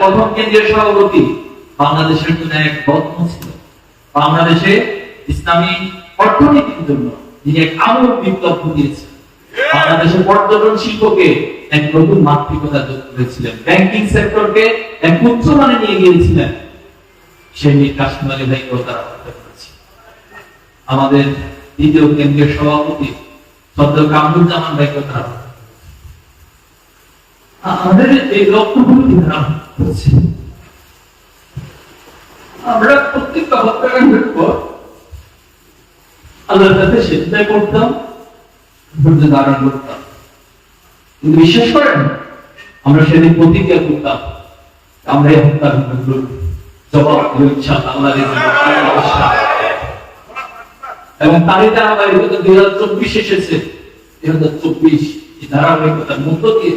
প্রথম কেন্দ্রীয় সভাপতি বাংলাদেশের জন্য এক রত্ন ছিল। বাংলাদেশে ইসলামী অর্থনীতির জন্য তিনি এক আমূল বিপ্লব ঘটিয়েছেন। বাংলাদেশের পর্যটন শিল্পকে এক নতুন মাতৃকতা যোগ করেছিলেন। ব্যাংকিং সেক্টরকে এক উচ্চ মানে নিয়ে গিয়েছিলেন। সেই মীর কাশিম আলী ভাইকেও তারা করেছে। আমাদের দ্বিতীয় কেন্দ্রীয় সভাপতি সদ্য কামরুজ্জামান ভাইকেও তারা। আমাদের এই লক্ষ্যগুলো করছে। আমরা প্রত্যেকটা হত্যাকাণ্ডের পর আল্লাহর কাছে করতাম ধৈর্য ধারণ করতাম। কিন্তু বিশ্বাস করেন, আমরা সেদিন প্রতিজ্ঞা করতাম, আমরা এই হত্যাকাণ্ডগুলোর জবাব আল্লাহর ইজ্জতে। এবং তারই দুই হাজার চব্বিশ এসেছে দুই হাজার চব্বিশ ধারাবাহিকতার মধ্য দিয়ে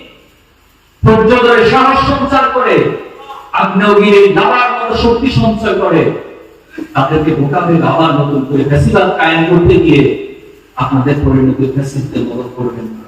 ধৈর্য সাহস সঞ্চার করে আগ্নেয়গিরি নামার মতো শক্তি সঞ্চয় করে, তাদেরকে বোকা থেকে আবার নতুন করে ফেসিবাদ কায়েম করতে গিয়ে আপনাদের পরিণতি ফেসিলতে মদত করবেন না।